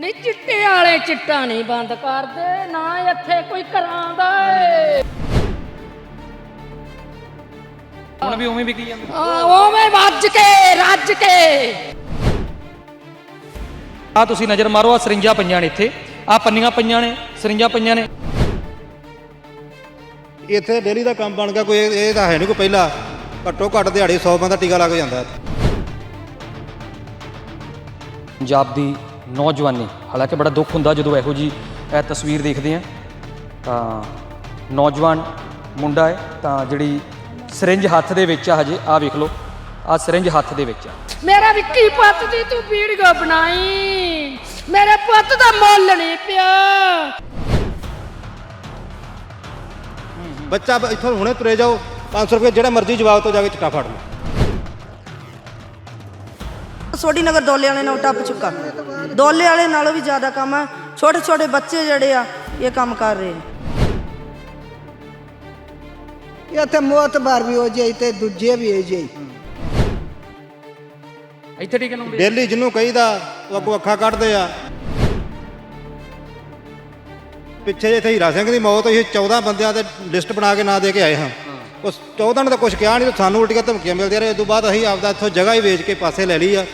ਨਹੀਂ ਚਿੱਟੇ ਵਾਲੇ ਚਿੱਟਾ ਨਹੀਂ ਬੰਦ ਕਰਦੇ ਨਾ ਇੱਥੇ ਕੋਈ ਕਰਾਂਦਾ ਏ। ਹੁਣ ਵੀ ਉਵੇਂ ਵਿਕੀ ਜਾਂਦੇ। ਆ, ਉਵੇਂ ਵੱਜ ਕੇ ਰੱਜ ਕੇ। ਆ ਤੁਸੀਂ ਨਜ਼ਰ ਮਾਰੋ ਆ ਸਰਿੰਜਾਂ ਪਈਆਂ ਨੇ ਇੱਥੇ। ਆ ਪੰਨੀਆਂ ਪਈਆਂ ਨੇ ਸਰਿੰਜਾਂ ਪਈਆਂ ਨੇ। ਇੱਥੇ ਡੇਲੀ ਦਾ ਕੰਮ ਬਣ ਗਿਆ ਕੋਈ ਇਹ ਇਹ ਤਾਂ ਹੈ ਨਹੀਂ ਕੋਈ ਪਹਿਲਾਂ। ਘੱਟੋ ਘੱਟ ਦਿਹਾੜੀ 100 ਬੰਦਾ ਟੀਕਾ ਲਾ ਕੇ ਜਾਂਦਾ। ਪੰਜਾਬ ਦੀ ਨੌਜਵਾਨੀ। ਹਾਲਾਂਕਿ ਬੜਾ ਦੁੱਖ ਹੁੰਦਾ ਜਦੋਂ ਇਹੋ ਜੀ ਇਹ ਤਸਵੀਰ ਦੇਖਦੇ ਆ ਤਾਂ ਨੌਜਵਾਨ ਮੁੰਡਾ ਹੈ ਤਾਂ ਜਿਹੜੀ ਸਿਰਿੰਜ ਹੱਥ ਦੇ ਵਿੱਚ ਆ ਹਜੇ ਆ ਵੇਖ ਲਓ ਆ ਸਿਰਿੰਜ ਹੱਥ ਦੇ ਵਿੱਚ ਆ। ਮੇਰਾ ਵਿੱਕੀ ਪੁੱਤ ਦੀ ਤੂੰ ਵੀਡੀਓ ਬਣਾਈ। ਮੇਰੇ ਪੁੱਤ ਦਾ ਮੁੱਲ ਨਹੀਂ ਪਿਆ। ਬੱਚਾ ਇੱਥੋਂ ਹੁਣੇ ਤੁਰੇ ਜਾਓ। 500 ਰੁਪਏ ਜਿਹੜਾ ਮਰਜ਼ੀ ਜਵਾਬ ਤੋਂ ਜਾ ਕੇ ਚਿੱਟਾ ਫੜ ਲਓ। ਸੋਢੀ ਨਗਰ ਦੋਲੇ ਵਾਲੇ ਨਾਲ ਟੱਪ ਚੁੱਕਾ। ਦੋਲੇ ਵਾਲੇ ਨਾਲੋਂ ਵੀ ਜ਼ਿਆਦਾ ਕੰਮ ਹੈ ਛੋਟੇ ਛੋਟੇ ਬੱਚੇ ਜਿਹੜੇ ਆ ਇਹ ਕੰਮ ਕਰ ਰਹੇ ਆ ਇੱਥੇ ਮੋਤਬਾਰ ਵੀ ਹੋ ਜਾਈ ਤੇ ਦੂਜੇ ਵੀ ਹੋ ਜਾਈ ਇੱਥੇ ਟੀਕੇ ਲਾਉਂਦੇ ਡੇਲੀ ਜਿਹਨੂੰ ਕਹੀਦਾ ਉਹ ਅੱਗੋਂ ਅੱਖਾਂ ਕੱਢਦੇ ਆ। ਪਿੱਛੇ ਜੇ ਇੱਥੇ ਹੀਰਾ ਸਿੰਘ ਦੀ ਮੌਤ ਹੋਈ ਸੀ, 14 ਬੰਦਿਆਂ ਦੇ ਲਿਸਟ ਬਣਾ ਕੇ ਨਾਂ ਦੇ ਕੇ ਆਏ ਹਾਂ। ਉਸ 14 ਨੇ ਤਾਂ ਕੁਝ ਕਿਹਾ ਨਹੀਂ ਤੇ ਸਾਨੂੰ ਉਲਟੀਆਂ ਧਮਕੀਆਂ ਮਿਲਦੀਆਂ ਰਹੇ ਇਸ ਤੋਂ ਬਾਅਦ ਅਸੀਂ ਆਪਦਾ ਇੱਥੋਂ ਜਗ੍ਹਾ ਹੀ ਵੇਚ ਕੇ ਪਾਸੇ ਲੈ ਲਈ ਆ।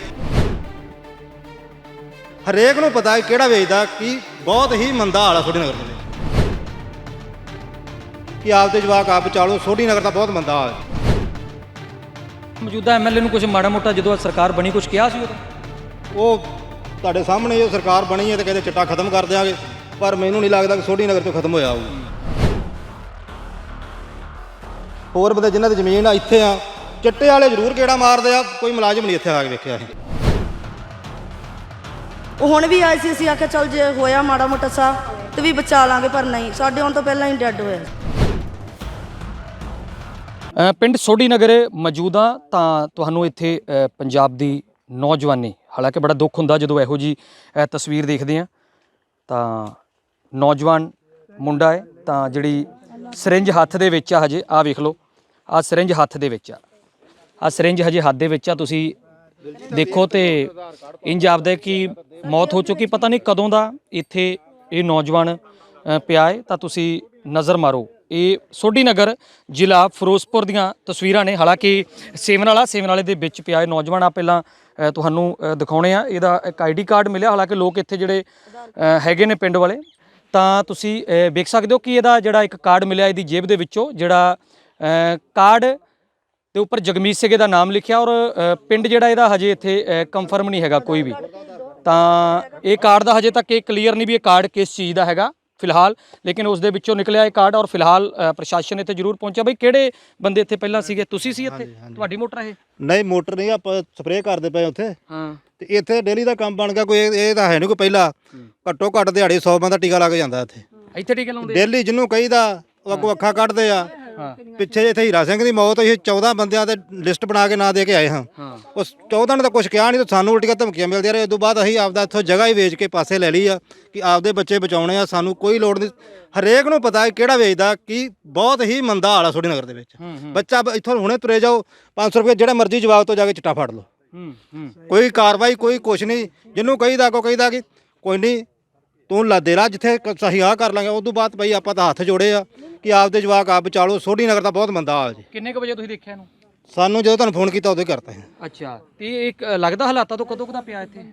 ਹਰੇਕ ਨੂੰ ਪਤਾ ਹੈ ਕਿਹੜਾ ਵੇਚਦਾ ਕੀ ਬਹੁਤ ਹੀ ਮੰਦਾ ਹਾਲ ਆ ਸੋਢੀ ਨਗਰ ਦੇ ਵਿੱਚ। ਕਿ ਆਪਦੇ ਜਵਾਕ ਆਪ ਬਚਾਲੋ ਸੋਢੀ ਨਗਰ ਦਾ ਬਹੁਤ ਮੰਦਾ ਹਾਲ ਹੈ। ਮੌਜੂਦਾ ਐਮਐਲਏ ਨੂੰ ਕੁਝ ਮਾੜਾ ਮੋਟਾ ਜਦੋਂ ਸਰਕਾਰ ਬਣੀ ਕੁਝ ਕਿਹਾ ਸੀ ਉਹ ਤੁਹਾਡੇ ਸਾਹਮਣੇ ਜੋ ਸਰਕਾਰ ਬਣੀ ਹੈ ਤੇ ਕਹਿੰਦੇ ਚਿੱਟਾ ਖਤਮ ਕਰ ਦਿਆਂਗੇ ਪਰ ਮੈਨੂੰ ਨਹੀਂ ਲੱਗਦਾ ਕਿ ਸੋਢੀ ਨਗਰ ਤੋਂ ਖਤਮ ਹੋਇਆ ਹੋਊ। ਹੋਰ ਬੰਦੇ ਜਿਨ੍ਹਾਂ ਦੀ ਜ਼ਮੀਨ ਆ ਇੱਥੇ ਆ। ਚਿੱਟੇ ਵਾਲੇ ਜ਼ਰੂਰ ਕਿਹੜਾ ਮਾਰਦੇ ਆ ਕੋਈ ਮੁਲਾਜ਼ਮ ਨਹੀਂ ਇੱਥੇ ਆ ਕੇ ਵੇਖਿਆ ਉਹ ਹੁਣ ਵੀ ਆਏ ਸੀ ਅਸੀਂ ਆਖਿਆ ਚੱਲ ਜੇ ਹੋਇਆ ਮਾੜਾ ਮੋਟਾ ਸਾ ਤੇ ਵੀ ਬਚਾ ਲਾਂਗੇ ਪਰ ਨਹੀਂ। ਸਾਡੇ ਆਉਣ ਤੋਂ ਪਹਿਲਾਂ ਹੀ ਡੈੱਡ ਹੋਇਆ। ਅ, ਪਿੰਡ ਸੋਢੀ ਨਗਰ ਮੌਜੂਦਾ ਤਾਂ ਤੁਹਾਨੂੰ ਇੱਥੇ ਅ, ਪੰਜਾਬ ਦੀ ਨੌਜਵਾਨੀ ਹਾਲਾਂਕਿ ਬੜਾ ਦੁੱਖ ਹੁੰਦਾ ਜਦੋਂ ਇਹੋ ਜੀ ਇਹ ਤਸਵੀਰ ਦੇਖਦੇ ਆ। ਤਾਂ ਨੌਜਵਾਨ ਮੁੰਡਾ ਹੈ ਤਾਂ ਜਿਹੜੀ ਸਿਰਿੰਜ ਹੱਥ ਦੇ ਵਿੱਚ ਆ ਹਜੇ ਆ ਵੇਖ ਲਓ। ਆ ਸਿਰਿੰਜ ਹੱਥ ਦੇ ਵਿੱਚ ਆ। ਆ ਸਿਰਿੰਜ ਹਜੇ ਹੱਥ ਦੇ ਵਿੱਚ ਆ ਤੁਸੀਂ ਦੇਖੋ ਤੇ ਇੰਜ ਆਪਦਾ ਕਿ ਮੌਤ ਹੋ ਚੁੱਕੀ, ਪਤਾ ਨਹੀਂ ਕਦੋਂ ਦਾ ਇੱਥੇ ਇਹ ਨੌਜਵਾਨ ਪਿਆ ਹੈ, ਤਾਂ ਤੁਸੀਂ ਨਜ਼ਰ ਮਾਰੋ। ਇਹ ਸੋਢੀ ਨਗਰ ਜ਼ਿਲ੍ਹਾ ਫਿਰੋਜ਼ਪੁਰ ਦੀਆਂ ਤਸਵੀਰਾਂ ਨੇ। ਹਾਲਾਂਕਿ ਸੇਵਨਾਲਾ, ਸੇਵਨਾਲੇ ਦੇ ਵਿੱਚ ਪਿਆ ਇਹ ਨੌਜਵਾਨ ਆ ਪਹਿਲਾਂ ਤੁਹਾਨੂੰ ਦਿਖਾਉਣੇ ਆ। ਇਹਦਾ ਇੱਕ ਆਈਡੀ ਕਾਰਡ ਮਿਲਿਆ। ਹਾਲਾਂਕਿ ਲੋਕ ਇੱਥੇ ਜਿਹੜੇ ਹੈਗੇ ਨੇ ਪਿੰਡ ਵਾਲੇ, ਤਾਂ ਤੁਸੀਂ ਵੇਖ ਸਕਦੇ ਹੋ ਕਿ ਇਹਦਾ ਜਿਹੜਾ ਇੱਕ ਕਾਰਡ ਮਿਲਿਆ ਇਹਦੀ ਜੇਬ ਦੇ ਵਿੱਚੋਂ, ਜਿਹੜਾ ਕਾਰਡ ਦੇ ਉੱਪਰ ਜਗਮੀਤ ਸਿੰਘੇ ਦਾ ਨਾਮ ਲਿਖਿਆ ਔਰ ਪਿੰਡ ਜਿਹੜਾ ਇਹਦਾ ਹਜੇ ਇੱਥੇ ਕੰਫਰਮ ਨਹੀਂ ਹੈਗਾ ਕੋਈ ਵੀ। ਤਾਂ ਇਹ ਕਾਰਡ ਦਾ ਹਜੇ ਤੱਕ ਇਹ ਕਲੀਅਰ ਨਹੀਂ ਵੀ ਇਹ ਕਾਰਡ ਕਿਸ ਚੀਜ਼ ਦਾ ਹੈਗਾ ਫਿਲਹਾਲ। ਲੇਕਿਨ ਉਸ ਦੇ ਵਿੱਚੋਂ ਨਿਕਲਿਆ ਇਹ ਕਾਰਡ ਔਰ ਫਿਲਹਾਲ ਪ੍ਰਸ਼ਾਸਨ ਇੱਥੇ ਜ਼ਰੂਰ ਪਹੁੰਚਿਆ। ਬਈ ਕਿਹੜੇ ਬੰਦੇ ਇੱਥੇ ਪਹਿਲਾਂ ਸੀਗੇ? ਤੁਸੀਂ ਸੀ ਇੱਥੇ? ਤੁਹਾਡੀ ਮੋਟਰ ਇਹ? ਨਹੀਂ ਮੋਟਰ ਨਹੀਂ ਆਪਾਂ ਸਪਰੇਅ ਕਰਦੇ ਪਏ ਉੱਥੇ। ਹਾਂ। ਤੇ ਇੱਥੇ ਡੇਲੀ ਦਾ ਕੰਮ ਬਣ ਗਿਆ ਕੋਈ ਇਹ ਤਾਂ ਹੈ ਨਹੀਂ ਕੋਈ ਪਹਿਲਾਂ। ਘੱਟੋ ਘੱਟ ਦਿਹਾੜੀ 100 ਬੰਦਾ ਟੀਕਾ ਲਾ ਕੇ ਜਾਂਦਾ ਇੱਥੇ। ਇੱਥੇ ਟੀਕੇ ਲਾਉਂਦੇ ਡੇਲੀ ਜਿਹਨੂੰ ਕਹੀਦਾ ਉਹ ਅੱਖਾਂ ਕੱਢਦੇ ਆ। ਪਿੱਛੇ ਜੇ ਇੱਥੇ ਹੀਰਾ ਸਿੰਘ ਦੀ ਮੌਤ ਹੋਈ ਸੀ 14 ਬੰਦਿਆਂ ਦੇ ਲਿਸਟ ਬਣਾ ਕੇ ਨਾਂ ਦੇ ਕੇ ਆਏ ਹਾਂ। ਉਸ 14 ਨੇ ਤਾਂ ਕੁਝ ਕਿਹਾ ਨਹੀਂ ਤੇ ਸਾਨੂੰ ਉਲਟੀਆਂ ਧਮਕੀਆਂ ਮਿਲਦੀਆਂ ਰਹੇ ਤੋਂ ਬਾਅਦ ਅਸੀਂ ਆਪਦਾ ਇੱਥੋਂ ਜਗ੍ਹਾ ਹੀ ਵੇਚ ਕੇ ਪਾਸੇ ਲੈ ਲਈ ਆ ਕਿ ਆਪਦੇ ਬੱਚੇ ਬਚਾਉਣੇ ਆ ਸਾਨੂੰ ਕੋਈ ਲੋੜ ਨਹੀਂ। ਹਰੇਕ ਨੂੰ ਪਤਾ ਹੈ ਕਿਹੜਾ ਵੇਚਦਾ ਕਿ ਬਹੁਤ ਹੀ ਮੰਦਾ ਹਾਲ ਆ ਸੋਢੀ ਨਗਰ ਦੇ ਵਿੱਚ। ਬੱਚਾ ਇੱਥੋਂ ਹੁਣੇ ਤੁਰੇ ਜਾਓ 500 ਰੁਪਏ ਜਿਹੜਾ ਮਰਜ਼ੀ ਜਵਾਬ ਤੋਂ ਜਾ ਕੇ ਚਿੱਟਾ ਫੜ ਲਓ। ਕੋਈ ਕਾਰਵਾਈ ਕੋਈ ਕੁਛ ਨਹੀਂ। ਜਿਹਨੂੰ ਕਹੀਦਾ ਕੋ ਕਹੀਦਾ ਕਿ ਕੋਈ ਨਹੀਂ ਤੂੰ ਲਾ ਦੇ ਲਾ ਜਿੱਥੇ ਕ- ਸਹੀ ਆ ਕਰ ਲਾਂਗੇ ਉਸ ਤੋਂ ਬਾਅਦ ਭਾਈ ਆਪਾਂ ਤਾਂ ਹੱਥ ਜੋੜੇ ਆ ਕਿ ਆਪਦੇ ਜਵਾਕ ਆਪ ਬਚਾਲੋ ਸੋਢੀ ਨਗਰ ਦਾ ਬਹੁਤ ਮੰਦਾ ਹਾਲ ਜੀ। ਕਿੰਨੇ ਕੁ ਵਜੇ ਤੁਸੀਂ ਦੇਖਿਆ ਇਹਨੂੰ? ਸਾਨੂੰ ਜਦੋਂ ਤੁਹਾਨੂੰ ਫੋਨ ਕੀਤਾ ਉਦੋਂ ਹੀ ਕਰਤਾ ਸੀ ਅੱਛਾ ਤੇ ਇੱਕ ਲੱਗਦਾ ਹਾਲਾਤਾਂ ਤੋਂ ਕਦੋਂ ਕਦਾ ਪਿਆ ਇੱਥੇ?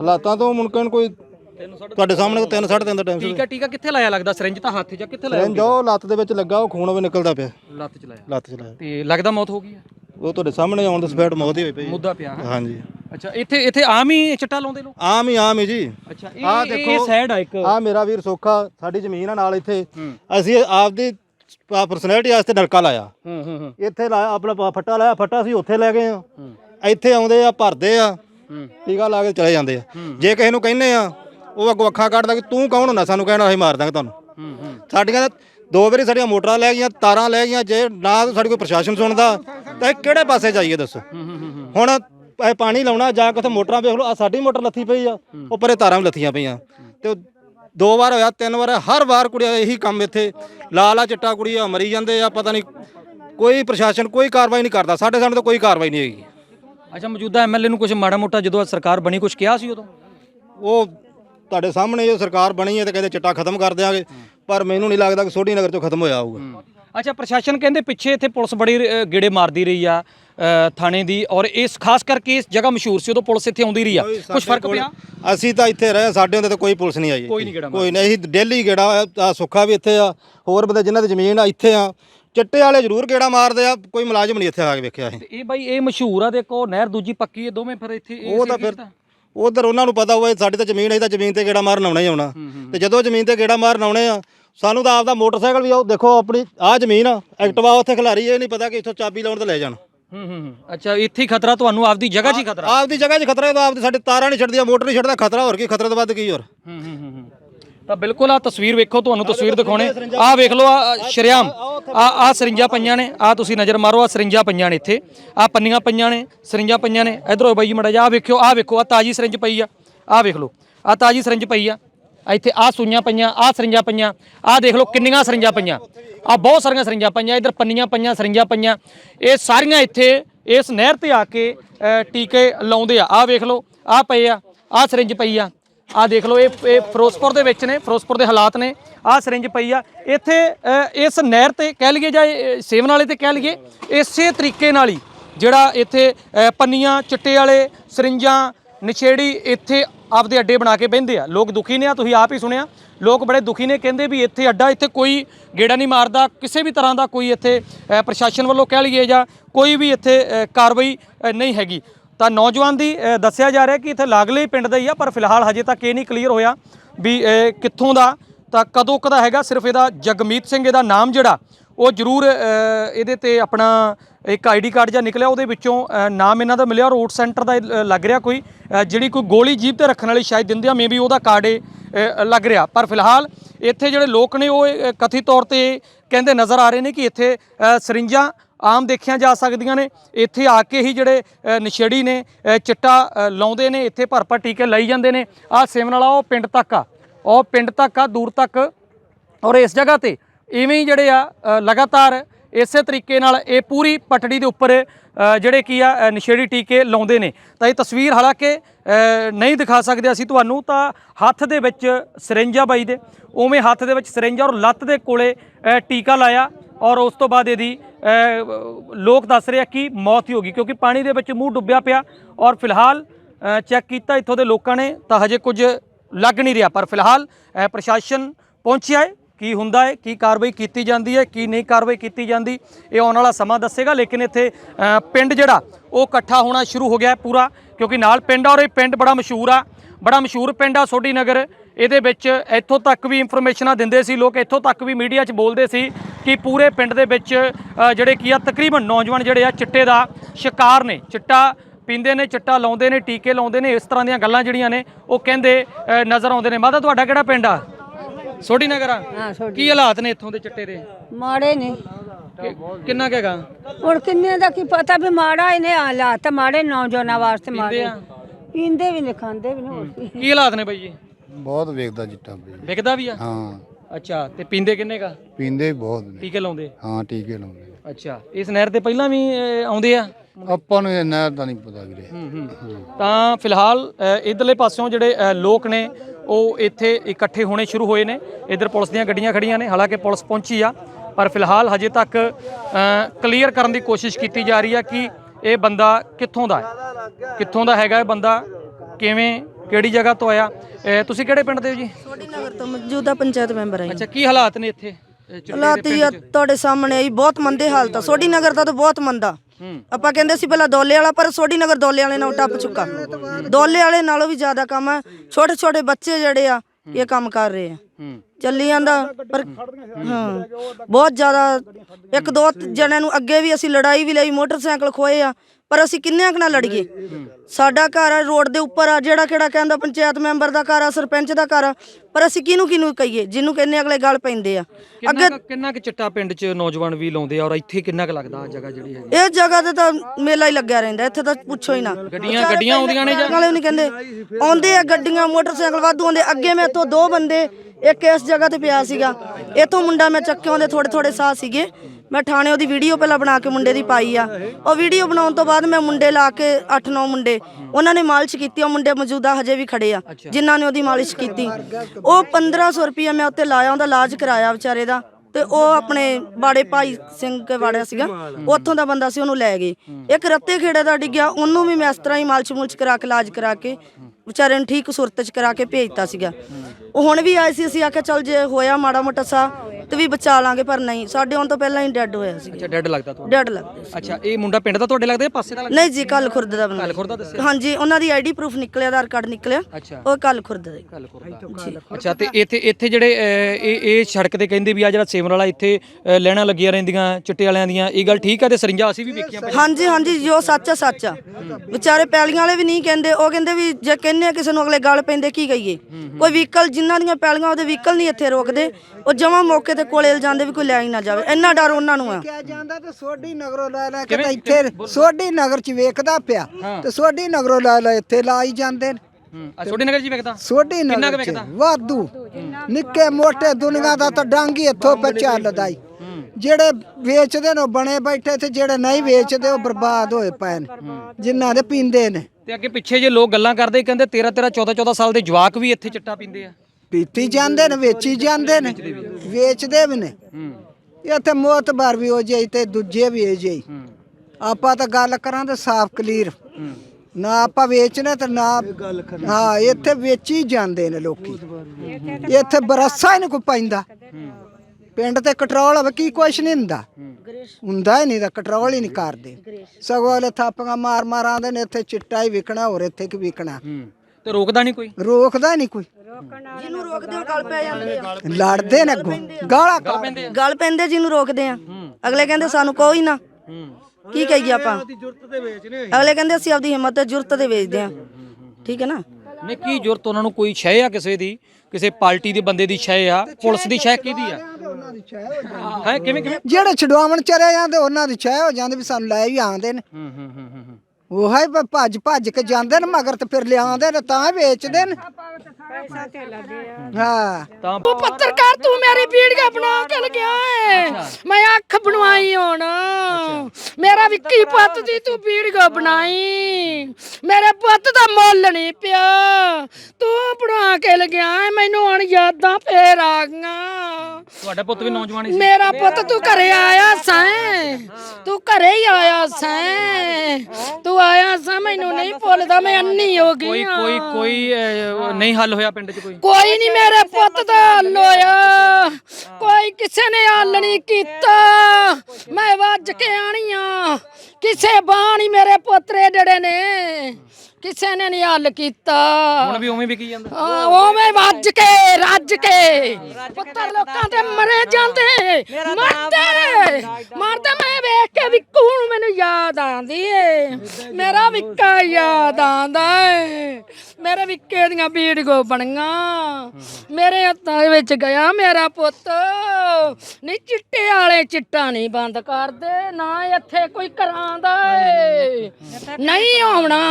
ਹਾਲਾਤਾਂ ਤੋਂ ਮੁਮਕਿਨ ਕੋਈ ਤੁਹਾਡੇ ਸਾਹਮਣੇ ਕੋਈ 3 3.5 ਦਾ ਟਾਈਮ ਸੀ। ਟੀਕਾ ਟੀਕਾ ਕਿੱਥੇ ਲਾਇਆ ਲੱਗਦਾ? ਸਿਰਿੰਜ ਤਾਂ ਹੱਥ 'ਚ ਆ, ਕਿੱਥੇ ਲਾਇਆ ਜੋ ਲੱਤ ਦੇ ਵਿੱਚ ਲੱਗਾ ਉਹ ਖੂਨ ਉਹ ਨਿਕਲਦਾ ਪਿਆ। ਲੱਤ 'ਚ ਲਾਇਆ। ਲੱਤ ਚ ਲਾਇਆ। ਤੇ ਲੱਗਦਾ ਮੌਤ ਹੋ ਗਈ ਆ? ਉਹ ਤੁਹਾਡੇ ਸਾਹਮਣੇ ਆਉਣ ਦਾ ਸਪੈਟ ਮੌਤ ਹੀ ਹੋਈ ਪਈ ਮੁੱਦਾ ਪਿਆ ਹੈ। ਹਾਂਜੀ। ਅੱਛਾ ਇੱਥੇ ਇੱਥੇ ਆਮ ਹੀ ਚਿੱਟਾ ਲਾਉਂਦੇ ਲੋਕ? ਆਮ ਹੀ ਆਮ ਹੀ ਜੀ। ਅੱਛਾ ਆਹ ਇਹ ਇਹ ਦੇਖੋ, ਸਾਈਡ ਆ ਇੱਕ। ਆ ਮੇਰਾ ਵੀਰ ਸੋਖਾ ਸਾਡੀ ਜ਼ਮੀਨ ਆ ਨਾਲ ਇੱਥੇ। ਅਸੀਂ ਆਪਦੀ ਪਰਸਨੈਲਿਟੀ ਵਾਸਤੇ ਨਲਕਾ ਲਾਇਆ। ਹੂੰ ਹੂੰ ਹੂੰ। ਇੱਥੇ ਲਾਇਆ ਆਪਣਾ ਪ- ਫੱਟਾ ਲਾਇਆ ਫੱਟਾ ਅਸੀਂ ਉੱਥੇ ਲੈ ਗਏ ਆ। ਇੱਥੇ ਆਉਂਦੇ ਆ ਭਰਦੇ ਆ। ਟੀਕਾ ਲਾ ਕੇ ਚਲੇ ਜਾਂਦੇ ਆ। ਜੇ ਕਿਸੇ ਨੂੰ ਕਹਿੰਨੇ ਆ ਉਹ ਅੱਗੋਂ ਅੱਖਾਂ ਕੱਢਦਾ ਕਿ ਤੂੰ ਕੌਣ ਹੁੰਦਾ? ਸਾਨੂੰ ਕਹਿਣਾ ਅਸੀਂ ਮਾਰ ਦਾਂਗੇ ਤੁਹਾਨੂੰ। ਹੂੰ ਹੂੰ। ਸਾਡੀਆਂ ਤਾਂ ਦੋ ਵਾਰੀ ਸਾਡੀਆਂ ਮੋਟਰਾਂ ਲੈ ਗਈਆਂ ਤਾਰਾਂ ਲੈ ਗਈਆਂ ਜੇ ਨਾ ਤਾਂ ਸਾਡੀ ਕੋਈ ਪ੍ਰਸ਼ਾਸਨ ਸੁਣਦਾ ਤਾਂ ਇਹ ਕਿਹੜੇ ਪਾਸੇ ਜਾਈਏ ਦੱਸੋ? ਹੁਣ ਇਹ ਪਾਣੀ ਲਾਉਣਾ ਜਾ ਕੇ ਉੱਥੇ ਮੋਟਰਾਂ ਵੇਖ ਲਓ ਆ ਸਾਡੀ ਮੋਟਰ ਲੱਥੀ ਪਈ ਆ ਉੱਪਰੇ ਤਾਰਾਂ ਵੀ ਲੱਥੀਆਂ ਪਈਆਂ। ਤੇ ਉਹ ਦੋ ਵਾਰ ਹੋਇਆ ਤਿੰਨ ਵਾਰ ਹਰ ਵਾਰ ਕੁੜੀਆਂ ਇਹੀ ਕੰਮ ਇੱਥੇ। ਲਾਲਾ ਚਿੱਟਾ ਕੁੜੀਆਂ ਮਰੀ ਜਾਂਦੇ ਆ ਪਤਾ ਨਹੀਂ ਕੋਈ ਪ੍ਰਸ਼ਾਸਨ ਕੋਈ ਕਾਰਵਾਈ ਨਹੀਂ ਕਰਦਾ। ਸਾਡੇ ਸਾਹਮਣੇ ਤਾਂ ਕੋਈ ਕਾਰਵਾਈ ਨਹੀਂ ਹੈਗੀ। ਅੱਛਾ ਮੌਜੂਦਾ ਐਮਐਲਏ ਨੂੰ ਕੁਝ ਮਾੜਾ ਮੋਟਾ ਜਦੋਂ ਸਰਕਾਰ ਬਣੀ ਕੁਝ ਕਿਹਾ ਸੀ ਉਦੋਂ? ਉਹ ਤੁਹਾਡੇ ਸਾਹਮਣੇ ਇਹ ਸਰਕਾਰ ਬਣੀ ਹੈ ਤੇ ਕਹਿੰਦੇ ਚਿੱਟਾ ਖਤਮ ਕਰ ਦਿਆਂਗੇ। ਪਰ ਮੈਨੂੰ ਨਹੀਂ ਲੱਗਦਾ ਕਿ ਸੋਢੀ ਨਗਰ ਚੋਂ ਖਤਮ ਹੋਇਆ ਹੋਊਗਾ। ਅੱਛਾ ਪ੍ਰਸ਼ਾਸਨ ਕਹਿੰਦੇ ਪਿੱਛੇ ਇੱਥੇ ਪੁਲਿਸ ਬੜੀ ਅ, ਗੇੜੇ ਮਾਰਦੀ ਰਹੀ ਆ ਅ, ਥਾਣੇ ਦੀ ਔਰ ਇਸ ਖਾਸ ਕਰਕੇ ਇਸ ਜਗ੍ਹਾ ਮਸ਼ਹੂਰ ਸੀ ਉਦੋਂ ਪੁਲਿਸ ਇੱਥੇ ਆਉਂਦੀ ਰਹੀ ਆ। ਕੁਝ ਫ਼ਰਕ ਪਿਆ? ਅਸੀਂ ਤਾਂ ਇੱਥੇ ਰਹੇ ਸਾਡੇ ਹੁੰਦੇ ਤਾਂ ਕੋਈ ਪੁਲਿਸ ਨਹੀਂ ਆਈ। ਕੋਈ ਨਹੀਂ ਗੇੜਾ ਕੋਈ ਨਹੀਂ ਅਸੀਂ ਡੇਲੀ ਗੇੜਾ ਆ ਸੁੱਖਾ ਵੀ ਇੱਥੇ ਆ ਹੋਰ ਬੰਦੇ ਜਿਨ੍ਹਾਂ ਦੀ ਜ਼ਮੀਨ ਆ ਇੱਥੇ ਆ। ਚਿੱਟੇ ਵਾਲੇ ਜ਼ਰੂਰ ਗੇੜਾ ਮਾਰਦੇ ਆ ਕੋਈ ਮੁਲਾਜ਼ਮ ਨਹੀਂ ਇੱਥੇ ਆ ਕੇ ਵੇਖਿਆ ਅਸੀਂ। ਤੇ ਇਹ ਬਾਈ ਇਹ ਮਸ਼ਹੂਰ ਆ ਦੇਖੋ ਨਹਿਰ ਦੂਜੀ ਪੱਕੀ ਹੈ ਦੋਵੇਂ ਫਿਰ ਇੱਥੇ ਇਹ ਉਹ ਤਾਂ ਫਿਰ। ਉਧਰ ਉਹਨਾਂ ਨੂੰ ਪਤਾ ਹੋਵੇ ਸਾਡੀ ਤਾਂ ਜ਼ਮੀਨ ਹੈ ਤਾਂ ਜ਼ਮੀਨ ਤੇ ਗੇੜਾ ਮਾਰਨ ਆਉਣਾ ਹੀ ਆਉਣਾ। ਤੇ ਜਦੋਂ ਜ਼ਮੀਨ ਤੇ ਗੇੜਾ ਮਾਰਨ ਆਉਣੇ ਆ ਸਾਨੂੰ ਤਾਂ ਆਪਦਾ ਮੋਟਰਸਾਈਕਲ ਵੀ ਆਓ ਦੇਖੋ ਆਪਣੀ ਆਹ ਜ਼ਮੀਨ ਆ ਐਕਟਿਵਾ ਉੱਥੇ ਖਿਲਾਰੀ ਇਹ ਨਹੀਂ ਪਤਾ ਕਿ ਇੱਥੋਂ ਚਾਬੀ ਲਾਉਣ ਤੇ ਲੈ ਜਾਣ। ਹੂੰ ਹੂੰ ਹੂੰ। ਅੱਛਾ ਇੱਥੇ ਹੀ ਖਤਰਾ ਤੁਹਾਨੂੰ ਆਪਦੀ ਜਗ੍ਹਾ 'ਚ ਹੀ ਖਤਰਾ? ਆਪਦੀ ਜਗ੍ਹਾ 'ਚ ਖਤਰਾ ਹੈ ਤਾਂ ਆਪਦੀ ਸਾਡੇ ਤਾਰਾਂ ਨਹੀਂ ਛੱਡਦੀਆਂ ਮੋਟਰ ਨਹੀਂ ਛੱਡਦਾ ਖਤਰਾ ਹੋਰ ਕੀ ਖਤਰੇ ਤੋਂ ਵੱਧ ਕੀ ਹੋਰ? ਹੂੰ ਹੂੰ ਹੂੰ ਹੂੰ। ਤਾਂ ਬਿਲਕੁਲ ਆ ਤਸਵੀਰ ਵੇਖੋ ਤੁਹਾਨੂੰ ਤਸਵੀਰ ਦਿਖਾਉਣੇ। ਆ ਵੇਖ ਲਓ ਆ ਸ਼ਰਿਆਮ। ਆ ਆ ਸਰਿੰਜਾਂ ਪਈਆਂ ਨੇ ਆ ਤੁਸੀਂ ਨਜ਼ਰ ਮਾਰੋ ਆ ਸਰਿੰਜਾਂ ਪਈਆਂ ਨੇ ਇੱਥੇ। ਆ ਪੰਨੀਆਂ ਪਈਆਂ ਨੇ ਸਰਿੰਜਾਂ ਪਈਆਂ ਨੇ। ਇਧਰੋਂ ਬਾਈ ਮੜਾ ਜਾ ਆ ਵੇਖਿਓ ਆ ਵੇਖੋ ਆ ਤਾਜੀ ਸਰਿੰਜ ਪਈ ਆ। ਆ ਵੇਖ ਲਓ ਆ ਤਾਜੀ ਸਰਿੰਜ ਪਈ ਆ ਆ। ਇੱਥੇ ਆ ਸੂਈਆਂ ਪਈਆਂ ਆ ਸਰਿੰਜਾਂ ਪਈਆਂ ਆ ਦੇਖ ਲਓ ਕਿੰਨੀਆਂ ਸਰਿੰਜਾਂ ਪਈਆਂ। ਆ ਬਹੁਤ ਸਾਰੀਆਂ ਸਰਿੰਜਾਂ ਪਈਆਂ, ਇਧਰ ਪੰਨੀਆਂ ਪਈਆਂ, ਸਰਿੰਜਾਂ ਪਈਆਂ। ਇਹ ਸਾਰੀਆਂ ਇੱਥੇ ਇਸ ਨਹਿਰ ਤੇ ਆ ਕੇ ਟੀਕੇ ਲਾਉਂਦੇ ਆ। ਆ ਵੇਖ ਲਓ ਆ ਪਏ ਆ ਆ ਸਰਿੰਜ ਪਈ ਆ। ਆ ਦੇਖ ਲਓ, ਇਹ ਇਹ ਫਿਰੋਜ਼ਪੁਰ ਦੇ ਵਿੱਚ ਨੇ, ਫਿਰੋਜ਼ਪੁਰ ਦੇ ਹਾਲਾਤ ਨੇ। ਆਹ ਸਰਿੰਜ ਪਈ ਆ। ਇੱਥੇ ਇਸ ਨਹਿਰ ਤੇ ਕਹਿ ਲਈਏ ਜਾਂ ਸੇਵਨ ਵਾਲੇ ਤੇ ਕਹਿ ਲਈਏ, ਇਸੇ ਤਰੀਕੇ ਨਾਲ ਹੀ ਜਿਹੜਾ ਇੱਥੇ ਪੰਨੀਆਂ, ਚਿੱਟੇ ਵਾਲੇ ਸਰਿੰਜਾਂ ਨਸ਼ੇੜੀ ਇੱਥੇ ਆਪਦੇ ਅੱਡੇ ਬਣਾ ਕੇ ਬਹਿੰਦੇ ਆ। ਲੋਕ ਦੁਖੀ ਨੇ ਆ, ਤੁਸੀਂ ਆਪ ਹੀ ਸੁਣਿਆ। ਲੋਕ ਬੜੇ ਦੁਖੀ ਨੇ, ਕਹਿੰਦੇ ਵੀ ਇੱਥੇ ਅੱਡਾ, ਇੱਥੇ ਕੋਈ ਗੇੜਾ ਨਹੀਂ ਮਾਰਦਾ। ਕਿਸੇ ਵੀ ਤਰ੍ਹਾਂ ਦਾ ਕੋਈ ਇੱਥੇ ਪ੍ਰਸ਼ਾਸਨ ਵੱਲੋਂ ਕਹਿ ਲਈਏ ਜਾਂ ਕੋਈ ਵੀ ਇੱਥੇ ਕਾਰਵਾਈ ਨਹੀਂ ਹੈਗੀ। ਤਾਂ ਨੌਜਵਾਨ ਦੀ ਦੱਸਿਆ ਜਾ ਰਿਹਾ ਕਿ ਇੱਥੇ ਲਾਗਲੇ ਹੀ ਪਿੰਡ ਦਾ ਹੀ ਆ, ਪਰ ਫਿਲਹਾਲ ਹਜੇ ਤੱਕ ਇਹ ਨਹੀਂ ਕਲੀਅਰ ਹੋਇਆ ਵੀ ਕਿੱਥੋਂ ਦਾ। ਤਾਂ ਕਦੋਂ ਕਦਾ ਹੈਗਾ, ਸਿਰਫ ਇਹਦਾ ਜਗਮੀਤ ਸਿੰਘ, ਇਹਦਾ ਨਾਮ ਜਿਹੜਾ ਉਹ ਜ਼ਰੂਰ ਇਹਦੇ ਤੇ ਆਪਣਾ ਇੱਕ ਆਈਡੀ ਕਾਰਡ ਜਾਂ ਨਿਕਲਿਆ, ਉਹਦੇ ਵਿੱਚੋਂ ਨਾਮ ਇਹਨਾਂ ਦਾ ਮਿਲਿਆ, ਰੋਡ ਸੈਂਟਰ ਦਾ ਲੱਗ ਰਿਹਾ ਕੋਈ ਜਿਹੜੀ ਕੋਈ ਗੋਲੀ ਜੀਭ ਤੇ ਰੱਖਣ ਵਾਲੀ ਸ਼ਾਇਦ ਦਿੰਦੇ ਆ ਮੇਬੀ ਉਹਦਾ ਕਾਰਡ ਇਹ ਲੱਗ ਰਿਹਾ। ਪਰ ਫਿਲਹਾਲ ਇੱਥੇ ਜਿਹੜੇ ਲੋਕ ਨੇ, ਉਹ ਕਥਿਤ ਤੌਰ ਤੇ ਕਹਿੰਦੇ ਨਜ਼ਰ ਆ ਰਹੇ ਨੇ ਕਿ ਇੱਥੇ ਸਰਿੰਜਾਂ ਆਮ ਦੇਖੀਆਂ ਜਾ ਸਕਦੀਆਂ ਨੇ। ਇੱਥੇ ਆ ਕੇ ਹੀ ਜਿਹੜੇ ਨਸ਼ੇੜੀ ਨੇ ਚਿੱਟਾ ਲਾਉਂਦੇ ਨੇ, ਇੱਥੇ ਭਰ ਭਰ ਟੀਕੇ ਲਈ ਜਾਂਦੇ ਨੇ। ਆਹ ਸੇਵਨ ਵਾਲਾ, ਉਹ ਪਿੰਡ ਤੱਕ ਆ। ਉਹ ਪਿੰਡ ਤੱਕ ਆ, ਦੂਰ ਤੱਕ। ਔਰ ਇਸ ਜਗ੍ਹਾ ਤੇ ਇਵੇਂ ਹੀ ਜਿਹੜੇ ਆ ਲਗਾਤਾਰ ਇਸੇ ਤਰੀਕੇ ਨਾਲ ਇਹ ਪੂਰੀ ਪਟੜੀ ਦੇ ਉੱਪਰ ਜਿਹੜੇ ਕੀ ਆ ਨਸ਼ੇੜੀ ਟੀਕੇ ਲਾਉਂਦੇ ਨੇ। ਤਾਂ ਇਹ ਤਸਵੀਰ ਹਾਲਾਂਕਿ ਨਹੀਂ ਦਿਖਾ ਸਕਦੇ ਅਸੀਂ ਤੁਹਾਨੂੰ, ਤਾਂ ਹੱਥ ਦੇ ਵਿੱਚ ਸਰਿੰਜਾ ਬਾਈ ਦੇ, ਉਵੇਂ ਹੱਥ ਦੇ ਵਿੱਚ ਸਰਿੰਜਾ ਔਰ ਲੱਤ ਦੇ ਕੋਲੇ ਟੀਕਾ ਲਾਇਆ ਔਰ ਉਸ ਤੋਂ ਬਾਅਦ ਇਹਦੀ ਲੋਕ ਦੱਸ ਰਹੇ ਆ ਕਿ ਮੌਤ ਹੀ ਹੋ ਗਈ, ਕਿਉਂਕਿ ਪਾਣੀ ਦੇ ਵਿੱਚ ਮੂੰਹ ਡੁੱਬਿਆ ਪਿਆ ਔਰ ਫਿਲਹਾਲ ਚੈੱਕ ਕੀਤਾ ਇੱਥੋਂ ਦੇ ਲੋਕਾਂ ਨੇ, ਤਾਂ ਹਜੇ ਕੁਝ ਲੱਗ ਨਹੀਂ ਰਿਹਾ। ਪਰ ਫਿਲਹਾਲ ਪ੍ਰਸ਼ਾਸਨ ਪਹੁੰਚਿਆ ਹੈ। ਕੀ ਹੁੰਦਾ ਹੈ, ਕੀ ਕਾਰਵਾਈ ਕੀਤੀ ਜਾਂਦੀ ਹੈ, ਕੀ ਨਹੀਂ ਕਾਰਵਾਈ ਕੀਤੀ ਜਾਂਦੀ, ਇਹ ਆਉਣ ਵਾਲਾ ਸਮਾਂ ਦੱਸੇਗਾ। ਲੇਕਿਨ ਇੱਥੇ ਪਿੰਡ ਜਿਹੜਾ, ਉਹ ਇਕੱਠਾ ਹੋਣਾ ਸ਼ੁਰੂ ਹੋ ਗਿਆ ਪੂਰਾ, ਕਿਉਂਕਿ ਨਾਲ ਪਿੰਡ ਆ ਔਰ ਇਹ ਪਿੰਡ ਬੜਾ ਮਸ਼ਹੂਰ ਆ। ਬੜਾ ਮਸ਼ਹੂਰ ਪਿੰਡ ਆ ਸੋਢੀ ਨਗਰ। ਇਹਦੇ ਵਿੱਚ ਇੱਥੋਂ ਤੱਕ ਵੀ ਇਨਫੋਰਮੇਸ਼ਨਾਂ ਦਿੰਦੇ ਸੀ, ਲੋਕ ਇੱਥੋਂ ਤੱਕ ਵੀ ਮੀਡੀਆ 'ਚ ਬੋਲਦੇ ਸੀ ਕਿ ਪੂਰੇ ਪਿੰਡ ਦੇ ਵਿੱਚ ਜਿਹੜੇ ਕੀ ਆ, ਤਕਰੀਬਨ ਨੌਜਵਾਨ ਜਿਹੜੇ ਆ, ਚਿੱਟੇ ਦਾ ਸ਼ਿਕਾਰ ਨੇ, ਚਿੱਟਾ ਪੀਂਦੇ ਨੇ, ਚਿੱਟਾ ਲਾਉਂਦੇ ਨੇ, ਟੀਕੇ ਲਾਉਂਦੇ ਨੇ, ਇਸ ਤਰ੍ਹਾਂ ਦੀਆਂ ਗੱਲਾਂ ਜਿਹੜੀਆਂ ਨੇ, ਉਹ ਕਹਿੰਦੇ ਨਜ਼ਰ ਆਉਂਦੇ ਨੇ। ਮਾਤਾ, ਤੁਹਾਡਾ ਕਿਹੜਾ ਪਿੰਡ ਆ? ਸੋਢੀ ਨਗਰ ਆ? ਕੀ ਹਾਲਾਤ ਨੇ ਇੱਥੋਂ ਦੇ ਚਿੱਟੇ ਦੇ? ਮਾੜੇ ਨੇ। ਕਿ- ਕਿੰਨਾ ਕੁ ਹੈਗਾ? ਹੁਣ ਕਿੰਨੇ ਦਾ ਕੀ ਪਤਾ ਵੀ ਮਾੜਾ ਇਹਨੇ ਹਾਲਾਤ ਮਾੜੇ ਨੌਜਵਾਨਾਂ ਵਾਸਤੇ ਮਾੜੇ। ਆ? ਪੀਂਦੇ ਵੀ ਨੇ ਖਾਂਦੇ ਵੀ ਨੇ ਹੋਰ ਕੀ। ਕੀ ਹਾਲਾਤ ਨੇ ਬਾਈ ਜੀ? ਬਹੁਤ ਵੇਖਦਾ ਚਿੱਟਾ ਬਈ ਵਿਕਦਾ ਵੀ ਆ? ਹਾਂ। ਅੱਛਾ ਤੇ ਪੀਂਦੇ ਕਿੰਨੇ ਕਾ ਪੀਂਦੇ ਵੀ ਬਹੁਤ ਨੇ। ਟੀਕੇ ਲਾਉਂਦੇ? ਹਾਂ ਟੀਕੇ ਲਾਉਂਦੇ। ਅੱਛਾ ਇਸ ਨਹਿਰ ਤੇ ਪਹਿਲਾਂ ਵੀ ਆਉਂਦੇ ਆ? ਆਪਾਂ ਨੂੰ ਇੰਨਾ ਤਾਂ ਨਹੀਂ ਪਤਾ ਵੀਰੇ। ਹੂੰ ਹੂੰ। ਤਾਂ ਫਿਲਹਾਲ ਇਧਰਲੇ ਪਾਸਿਓਂ ਜਿਹੜੇ ਅ, ਲੋਕ ਨੇ ਉਹ ਇੱਥੇ ਇਕੱਠੇ ਹੋਣੇ ਸ਼ੁਰੂ ਹੋਏ ਨੇ। ਇਧਰ ਪੁਲਿਸ ਦੀਆਂ ਗੱਡੀਆਂ ਖੜੀਆਂ ਨੇ ਹਾਲਾਂਕਿ ਪੁਲਿਸ ਪਹੁੰਚੀ ਆ ਪਰ ਫਿਲਹਾਲ ਹਜੇ ਤੱਕ ਕਲੀਅਰ ਕਰਨ ਦੀ ਕੋਸ਼ਿਸ਼ ਕੀਤੀ ਜਾ ਰਹੀ ਆ ਕਿ ਇਹ ਬੰਦਾ ਕਿੱਥੋਂ ਦਾ ਹੈ। ਕਿੱਥੋਂ ਦਾ ਹੈਗਾ ਇਹ ਬੰਦਾ? ਕਿਵੇਂ ਕਿਹੜੀ ਜਗ੍ਹਾ ਤੋਂ ਆਇਆ? ਤੁਸੀਂ ਕਿਹੜੇ ਪਿੰਡ ਦੇ ਹੋ ਜੀ? ਸੋਢੀ ਨਗਰ ਤੋਂ ਮੌਜੂਦਾ ਪੰਚਾਇਤ ਮੈਂਬਰ ਹੈ ਅੱਛਾ ਕੀ ਹਾਲਾਤ ਨੇ ਇੱਥੇ? ਹਾਲਾਤ ਤੁਹਾਡੇ ਸਾਹਮਣੇ ਆਈ ਬਹੁਤ ਮੰਦੇ ਹਾਲਤ ਆ। ਸੋਢੀ ਨਗਰ ਦਾ ਤਾਂ ਬਹੁਤ ਮੰਦਾ। ਆਪਾਂ ਕਹਿੰਦੇ ਸੀ ਪਹਿਲਾਂ ਦੋਲੇ ਵਾਲਾ ਪਰ ਸੋਢੀ ਨਗਰ ਦੋਲੇ ਵਾਲੇ ਨਾਲ ਟੱਪ ਚੁੱਕਾ। ਦੋਲੇ ਵਾਲੇ ਨਾਲੋਂ ਵੀ ਜ਼ਿਆਦਾ ਕੰਮ ਹੈ। ਛੋਟੇ ਛੋਟੇ ਬੱਚੇ ਜਿਹੜੇ ਆ ਇਹ ਕੰਮ ਕਰ ਰਹੇ ਆ। ਚੱਲੀ ਜਾਂਦਾ ਪਰ ਹਾਂ ਬਹੁਤ ਜ਼ਿਆਦਾ ਇੱਕ ਦੋ ਜਣਿਆਂ ਨੂੰ ਅੱਗੇ ਵੀ ਅਸੀਂ ਲੜਾਈ ਵੀ ਲਈ ਮੋਟਰਸਾਈਕਲ ਖੋਏ ਆ। ਪਰ ਅਸੀਂ ਕਿੰਨਿਆਂ ਕੁ ਨਾਲ ਲੜੀਏ? ਸਾਡਾ ਘਰ ਆ ਰੋਡ ਦੇ ਉੱਪਰ ਆ ਜਿਹੜਾ ਕਿਹੜਾ ਕਹਿੰਦਾ ਪੰਚਾਇਤ ਮੈਂਬਰ ਦਾ ਘਰ ਆ ਸਰਪੰਚ ਦਾ ਘਰ ਆ ਪਰ ਅਸੀਂ ਕਿਹਨੂੰ ਕਿਹਨੂੰ ਕਹੀਏ ਜਿਹਨੂੰ ਕਹਿੰਨੇ ਅਗਲੇ ਗੱਲ ਪੈਂਦੇ ਆ। ਕਿੰਨਾ ਕੁ- ਕਿੰਨਾ ਕੁ ਚਿੱਟਾ ਪਿੰਡ 'ਚ ਨੌਜਵਾਨ ਵੀ ਲਾਉਂਦੇ ਆ ਔਰ ਇੱਥੇ ਕਿੰਨਾ ਕੁ ਲੱਗਦਾ ਜਗ੍ਹਾ ਜਿਹੜੀ ਹੈਗੀ? ਇਹ ਜਗ੍ਹਾ ਤੇ ਤਾਂ ਮੇਲਾ ਹੀ ਲੱਗਿਆ ਰਹਿੰਦਾ ਇੱਥੇ ਤਾਂ ਪੁੱਛੋ ਹੀ ਨਾ। ਗੱਡੀਆਂ ਗੱਡੀਆਂ ਆਉਂਦੀਆਂ ਨੇ ਜਾਂ ਨਾਲੇ ਨਹੀਂ ਕਹਿੰਦੇ। ਆਉਂਦੇ ਆ ਗੱਡੀਆਂ ਮੋਟਰਸਾਈਕਲ ਵਾਧੂ ਆਉਂਦੇ। ਅੱਗੇ ਮੈਂ ਤੋਂ ਦੋ ਬੰਦੇ ਇੱਕ ਇਸ ਜਗ੍ਹਾ ਤੇ ਪਿਆ ਸੀਗਾ। ਇਥੋਂ ਮੁੰਡਾ ਮੈਂ ਚੱਕੇ ਆਉਂਦੇ ਥੋੜੇ ਥੋੜੇ ਸਾਹ ਸੀਗੇ। ਮੈਂ ਥਾਣੇ ਉਹਦੀ ਵੀਡੀਓ ਪਹਿਲਾਂ ਬਣਾ ਕੇ ਮੁੰਡੇ ਦੀ ਪਾਈ ਆ। ਉਹ ਵੀਡੀਓ ਬਣਾਉਣ ਤੋਂ ਬਾਅਦ ਮੈਂ ਮੁੰਡੇ ਲਾ ਕੇ 8-9 ਮੁੰਡੇ ਉਹਨਾਂ ਨੇ ਮਾਲਿਸ਼ ਕੀਤੀ ਉਹ ਮੁੰਡੇ ਮੌਜੂਦਾ ਹਜੇ ਵੀ ਖੜੇ ਆ ਜਿਨ੍ਹਾਂ ਨੇ ਉਹਦੀ ਮਾਲਿਸ਼ ਕੀਤੀ। ਉਹ 1500 ਰੁਪਇਆ ਮੈਂ ਉੱਤੇ ਲਾਇਆ ਉਹਦਾ ਇਲਾਜ ਕਰਾਇਆ ਵਿਚਾਰੇ ਦਾ ਤੇ ਉਹ ਆਪਣੇ ਬਾੜੇ ਭਾਈ ਸਿੰਘ ਕੇ ਵਾੜਿਆ ਸੀਗਾ ਉੱਥੋਂ ਦਾ ਬੰਦਾ ਸੀ ਉਹਨੂੰ ਲੈ ਗਏ। ਇੱਕ ਰੱਤੇ ਖੇੜੇ ਦਾ ਡਿੱਗਿਆ ਉਹਨੂੰ ਵੀ ਮੈਂ ਇਸ ਤਰ੍ਹਾਂ ਹੀ ਮਾਲਚ ਮੁਲਚ ਕਰਾ ਕੇ ਇਲਾਜ ਕਰਾ ਕੇ ਵਿਚਾਰੇ ਨੂੰ ਠੀਕ ਸੁਰਤ ਚ ਕਰਾ ਕੇ ਭੇਜਤਾ ਸੀਗਾ। ਉਹ ਹੁਣ ਵੀ ਆਏ ਸੀ ਅਸੀਂ ਆਖਿਆ ਚੱਲ ਜੇ ਹੋਇਆ ਮਾੜਾ ਮੋਟਾ ਸਾ ਤੇ ਵੀ ਬਚਾ ਲਾਂਗੇ ਪਰ ਨਹੀਂ ਸਾਡੇ ਆਉਣ ਤੋਂ ਪਹਿਲਾਂ ਹੀ ਡੈੱਡ ਹੋਇਆ ਸੀ। ਅੱਛਾ ਡੈਡ ਲੱਗਦਾ ਤੁਹਾਨੂੰ ਡੈੱਡ ਲੱਗਦੇ ਸੀ। ਅੱਛਾ ਇਹ ਮੁੰਡਾ ਪਿੰਡ ਦਾ ਤੁਹਾਡੇ ਲੱਗਦਾ ਜਾਂ ਪਾਸੇ ਦਾ ਲੱਗਦਾ? ਨਹੀਂ ਜੀ ਕੱਲ ਖੁਰਦ ਦਾ ਬੰਦਾ ਖੁਰਦ ਦਾ ਦੱਸਿਆ? ਹਾਂਜੀ ਉਹਨਾਂ ਦੀ ਆਈਡੀ ਪ੍ਰੂਫ ਨਿਕਲਿਆ ਆਧਾਰ ਕਾਰਡ ਨਿਕਲਿਆ ਅੱਛਾ। ਉਹ ਕੱਲ ਖੁਰਦ ਦਾ ਅੱਛਾ ਤੇ ਇੱਥੇ ਇੱਥੇ ਜਿਹੜੇ ਅਹ, ਇਹ ਇਹ ਸੜਕ ਤੇ ਕਹਿੰਦੇ ਵੀ ਆ ਜਿਹੜਾ ਸੇਵਨ ਵਾਲਾ ਇੱਥੇ ਅਹ, ਲੈਣਾ ਲੱਗੀਆਂ ਰਹਿੰਦੀਆਂ ਚਿੱਟੇ ਵਾਲਿਆਂ ਦੀਆਂ ਇਹ ਗੱਲ ਠੀਕ ਆ ਤੇ ਸਰਿੰਜਾਂ ਅਸੀਂ ਵੀ ਵੇਖੀਆਂ। ਹਾਂਜੀ ਹਾਂਜੀ ਜੋ ਸੱਚ ਆ ਸੱਚ ਆ। ਵਿਚਾਰੇ ਪੈਲੀਆਂ ਵਾਲੇ ਵੀ ਨਹੀਂ ਕਹਿੰਦੇ ਉਹ ਕਹਿੰਦੇ ਵੀ ਜੇ ਕਹਿੰਨੇ ਆ ਕਿਸੇ ਨੂੰ ਅਗਲੇ ਗੱਲ ਪੈਂਦੇ ਕੀ ਕਹੀਏ? ਕੋਈ ਵਹੀਕਲ ਜਿਨ੍ਹਾਂ ਦੀਆਂ ਪੈਲੀਆਂ ਉਹਦੇ ਵਹੀਕਲ ਨਹੀਂ ਇੱਥੇ ਰੋਕਦੇ। ਉਹ ਜਮਾ ਮੌਕੇ ਤੇ ਕੋਲੇ ਜਾਂਦੇ ਵੀ ਕੋਈ ਲੈ ਹੀ ਨਾ ਜਾਵੇ। ਇੰਨਾ ਡਰ ਉਹਨਾਂ ਨੂੰ ਆ। ਕਿਹਾ ਜਾਂਦਾ ਤੇ ਸੋਢੀ ਨਗਰੋਂ ਲੈ ਲੈ ਕੇ ਤਾਂ ਇੱਥੇ ਸੋਢੀ ਨਗਰ ਚ ਵੇਖਦਾ ਪਿਆ। ਤੇ ਸੋਢੀ ਨਗਰੋਂ ਲੈ ਲੈ ਇੱਥੇ ਲਾਈ ਜਾਂਦੇ ਨੇ। ਛੋਟੇ ਨਗਰ ਜੀ ਵੇਖਦਾ? ਸੋਢੀ ਨਗਰ ਚ ਵਾਧੂ। ਨਿੱਕੇ ਮੋਟੇ ਦੁਨੀਆ ਦਾ ਤਾਂ ਡਾਂਗੀ ਇੱਥੋਂ ਪੇ ਚੱਲਦਾ ਈ ਜਿਹੜੇ ਵੇਚਦੇ ਨੇ ਉਹ ਬਣੇ ਬੈਠੇ ਤੇ ਜਿਹੜੇ ਨਹੀਂ ਵੇਚਦੇ ਉਹ ਬਰਬਾਦ ਹੋਏ ਪਏ ਨੇ। ਜਿਨ੍ਹਾਂ ਦੇ ਪੀਂਦੇ ਨੇ। ਤੇ ਅੱਗੇ ਪਿੱਛੇ ਜੇ ਲੋਕ ਗੱਲਾਂ ਕਰਦੇ ਕਹਿੰਦੇ 13 13 14 14 ਸਾਲ ਦੇ ਜਵਾਕ ਵੀ ਇੱਥੇ ਚਿੱਟਾ ਪੀਂਦੇ ਆ। ਪੀਤੀ ਜਾਂਦੇ ਨੇ ਵੇਚੀ ਜਾਂਦੇ ਨੇ ਵੇਚਦੇ ਵੀ ਨੇ। ਹੂੰ। ਇੱਥੇ ਮੋਤਬਾਰ ਵੀ ਹੋ ਜਾਈ ਤੇ ਦੂਜੇ ਵੀ ਹੋ ਜਾਈ ਹੂੰ। ਆਪਾਂ ਤਾਂ ਗੱਲ ਕਰਾਂ ਤੇ ਸਾਫ਼ ਕਲੀਅਰ। ਨਾ ਆਪਾਂ ਵੇਚਣਾ ਤੇ ਨਾ ਹਾਂ ਇੱਥੇ ਵੇਚੀ ਜਾਂਦੇ ਨੇ ਲੋਕੀ। ਇੱਥੇ ਬਰਸਾ ਹੀ ਨਹੀਂ ਕੋਈ ਪੈਂਦਾ। ਪਿੰਡ ਤੇ ਕੰਟਰੋਲ ਹੋਵੇ ਕੀ ਕੁਛ ਨਹੀਂ ਹੁੰਦਾ। ਹੁੰਦਾ ਹੀ ਨਹੀਂ ਤਾਂ ਕੰਟਰੋਲ ਹੀ ਨਹੀਂ ਕਰਦੇ। ਸਗੋਂ ਵਾਲੇ ਥਾਪੀਆਂ ਮਾਰ ਮਾਰ ਆਉਂਦੇ ਨੇ ਇੱਥੇ ਚਿੱਟਾ ਹੀ ਵਿਕਣਾ ਹੋਰ ਇੱਥੇ ਕੀ ਵਿਕਣਾ। ਹੂੰ ਤੇ ਰੋਕਦਾ ਨਹੀਂ ਕੋਈ? ਰੋਕਦਾ ਨਹੀਂ ਕੋਈ। ਜਿਹਨੂੰ ਰੋਕਦੇ ਉਹ ਗੱਲ ਪੈ ਜਾਂਦੇ ਆ। ਲੜਦੇ ਨੇ ਅੱਗੋਂ। ਗਾਲਾਂ ਕੱਢਦੇ ਗੱਲ ਪੈਂਦੇ ਜਿਹਨੂੰ ਰੋਕਦੇ ਆ। ਅਗਲੇ ਕਹਿੰਦੇ ਸਾਨੂੰ ਕੋਈ ਨਾ। ਹੂੰ ਕੀ ਕਹੀਏ ਆਪਾਂ? ਅਗਲੇ ਕਹਿੰਦੇ ਅਸੀਂ ਆਪਦੀ ਹਿੰਮਤ ਤੇ ਜੁਰਤ ਤੇ ਵੇਚਦੇ ਆ। ਠੀਕ ਹੈ ਨਾ? ਨਹੀਂ ਕੀ ਜ਼ਰੂਰਤ ਉਹਨਾਂ ਨੂੰ ਕੋਈ ਸ਼ੈ ਆ ਕਿਸੇ ਦੀ? ਕਿਸੇ ਪਾਰਟੀ ਦੇ ਬੰਦੇ ਦੀ ਸ਼ੈ ਆ? ਪੁਲਿਸ ਦੀ ਸ਼ੈ ਕਿਹਦੀ ਆ? ਹੈ ਕਿਵੇਂ ਕਿਵੇਂ? ਜਿਹੜੇ ਛਡਵਾਉਣ ਚਰੇ ਜਾਂਦੇ ਉਹਨਾਂ ਦੀ ਚਾਹ ਹੋ ਜਾਂਦੀ ਵੀ ਸਾਨੂੰ ਲੈ ਵੀ ਆਉਂਦੇ ਨੇ। ਹੂੰ ਹੂੰ ਹੂੰ ਹੂੰ, ਹੂੰ। ਉਹ ਹੈ ਭੱਜ ਭੱਜ ਕੇ ਜਾਂਦੇ ਨੇ ਮਗਰ ਤੇ ਫਿਰ ਲਿਆਉਂਦੇ ਨੇ ਤਾਂ ਵੇਚਦੇ ਨੇ। ਹਾਂ। ਤਾਂ ਤੂੰ ਪੱਤਰਕਾਰ ਤੂੰ ਮੇਰੀ ਵੀਡੀਓ ਬਣਾ ਕੇ ਲਗਿਆ ਏ। ਮੈਂ ਅੱਖ ਬਣਵਾਈ ਹੁਣ। ਮੇਰਾ ਵਿੱਕੀ ਪੁੱਤ ਦੀ ਤੂੰ ਵੀਡੀਓ ਬਣਾਈ? ਮੇਰੇ ਪੁੱਤ ਦਾ ਮੁੱਲ ਨਹੀਂ ਪਿਆ। ਤੂੰ ਬਣਾ ਕੇ ਲਗਿਆ ਮੈਨੂੰ ਹੁਣ ਯਾਦਾਂ ਫੇਰ ਆ ਗਈਆਂ। ਤੁਹਾਡਾ ਪੁੱਤ ਵੀ ਨੌਜਵਾਨ ਹੀ ਸੀ। ਮੇਰਾ ਪੁੱਤ ਤੂੰ ਘਰੇ ਆਇਆ ਸੈਂ। ਤੂੰ ਘਰੇ ਹੀ ਆਇਆ ਸੈਂ। ਤੂੰ ਆਇਆ ਸੈਂ ਮੈਨੂੰ ਨਹੀਂ ਭੁੱਲਦਾ ਮੈਂ ਅੰਨੀ ਹੋ ਗਈ ਕੋਈ ਆਂ। ਕੋਈ ਕੋਈ ਅਹ, ਨਹੀਂ ਹੱਲ ਹੋਇਆ ਪਿੰਡ 'ਚ ਕੋਈ? ਕੋਈ ਨਹੀਂ ਮੇਰੇ ਪੁੱਤ ਦਾ ਹੱਲ ਹੋਇਆ। ਕੋਈ ਕਿਸੇ ਨੇ ਹੱਲ ਨਹੀਂ ਕੀਤਾ। ਮੈਂ ਵੱਜ ਕੇ ਆਣੀ ਆ। ਕਿਸੇ ਬਾਣੀ ਮੇਰੇ ਪੁੱਤਰੇ ਜਿਹੜੇ ਨੇ। ਕਿਸੇ ਨੇ ਨਹੀਂ ਹੱਲ ਕੀਤਾ। ਹੁਣ ਵੀ ਉਵੇਂ ਵਿਕੀ ਜਾਂਦਾ। ਹਾਂ, ਉਵੇਂ ਵੱਜ ਕੇ ਰੱਜ ਕੇ। ਪੁੱਤਰ ਲੋਕਾਂ ਦੇ ਮਰੇ ਜਾਂਦੇ। ਮਰਦੇ ਮਰਦੇ ਮੈਂ ਵੇਖ ਕੇ ਵਿੱਕੂ ਯਾਦ ਆਂਦੀ ਏ। ਮੇਰਾ ਵਿੱਕਾ ਯਾਦ ਆਂਦਾ ਏ। ਮੇਰੇ ਵਿੱਕੇ ਦੀਆਂ ਵੀਡੀਓ ਬਣੀਆਂ ਮੇਰੇ ਹੱਥਾਂ ਵਿੱਚ ਗਿਆ ਮੇਰਾ ਪੁੱਤ। ਨਹੀਂ ਚਿੱਟੇ ਵਾਲੇ ਚਿੱਟਾ ਨਹੀਂ ਬੰਦ ਕਰਦੇ, ਨਾ ਇੱਥੇ ਕੋਈ ਕਰਾਂਦਾ ਏ। ਨਹੀਂ ਆਉਣਾ।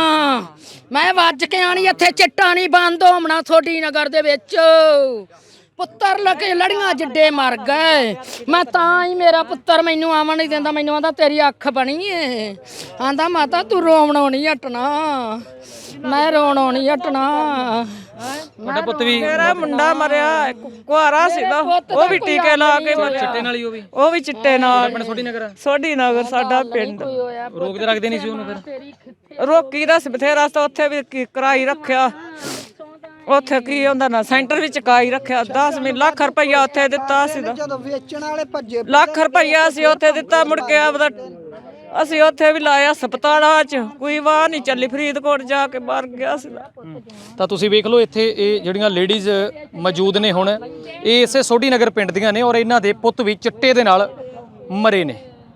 ਮੈਂ ਵੱਜ ਕੇ ਆਣੀ ਇੱਥੇ ਚਿੱਟਾ ਨਹੀਂ ਬੰਦ ਹੋਣਾ ਥੋੜੀ ਨਗਰ ਦੇ ਵਿੱਚ। ਪੁੱਤਰ ਲਕੇ ਲੜੀਆਂ ਜਿੱਡੇ ਮਰ ਗਏ। ਮੈਂ ਤਾਂ ਹੀ ਮੇਰਾ ਪੁੱਤਰ ਮੈਨੂੰ ਆਵਣ ਨਹੀਂ ਦਿੰਦਾ। ਮੈਨੂੰ ਆਂਦਾ ਤੇਰੀ ਅੱਖ ਬਣੀ ਏ। ਆਂਦਾ ਮਾਤਾ ਤੂੰ ਰੋਵਣੋਂ ਨਹੀਂ ਹਟਣਾ। ਮੈਂ ਰੋਣੋਂ ਨਹੀਂ ਹਟਣਾ। ਤੁਹਾਡਾ ਪੁੱਤ ਵੀ ਮੇਰਾ ਮੁੰਡਾ ਮਰਿਆ ਕੁਆਰਾ ਸੀਗਾ। ਉਹ ਵੀ ਟੀਕੇ ਲਾ ਕੇ ਮਰਿਆ। ਚਿੱਟੇ ਨਾਲ ਹੀ ਉਹ ਵੀ। ਉਹ ਵੀ ਚਿੱਟੇ ਨਾਲ। ਨਗਰ। ਸੋਢੀ ਨਗਰ ਸਾਡਾ ਪਿੰਡ। ਰੋਕਦੇ ਰੱਖਦੇ ਨਹੀਂ ਸੀ ਉਹਨੂੰ ਫਿਰ। ਰੋਕੀ ਦਾ ਬਥੇਰਾ ਸੀ ਉੱਥੇ ਵੀ ਕਰਾਈ ਰੱਖਿਆ। ਉੱਥੇ ਕੀ ਹੁੰਦਾ ਨਾ? ਸੈਂਟਰ ਵਿੱਚ ਕਾਈ ਰੱਖਿਆ 10 ਮਿਲ ਲੱਖ ਰੁਪਈਆ ਉੱਥੇ ਦਿੱਤਾ ਸੀ ਜਦੋਂ ਵੇਚਣ ਵਾਲੇ ਭੱਜੇ ਲੱਖ ਰੁਪਈਆ ਸੀ ਉੱਥੇ ਦਿੱਤਾ ਮੁੜ ਕੇ ਆਪਦਾ ਅਸੀਂ ਉੱਥੇ ਵੀ ਲਾਇਆ ਹਸਪਤਾਲਾਂ 'ਚ ਕੋਈ ਵਾਹ ਨਹੀਂ ਚੱਲੀ ਫਰੀਦਕੋਟ ਜਾ ਕੇ ਮਰ ਗਿਆ ਸੀ ਤਾਂ ਤੁਸੀਂ ਵੇਖ ਲਓ ਇੱਥੇ ਇਹ ਜਿਹੜੀਆਂ ਲੇਡੀਜ਼ ਮੌਜੂਦ ਨੇ ਹੁਣ ਇਹ ਇਸੇ ਸੋਢੀ ਨਗਰ ਪਿੰਡ ਦੀਆਂ ਨੇ ਔਰ ਇਹਨਾਂ ਦੇ ਪੁੱਤ ਵੀ ਚਿੱਟੇ ਦੇ ਨਾਲ ਮਰੇ ਨੇ।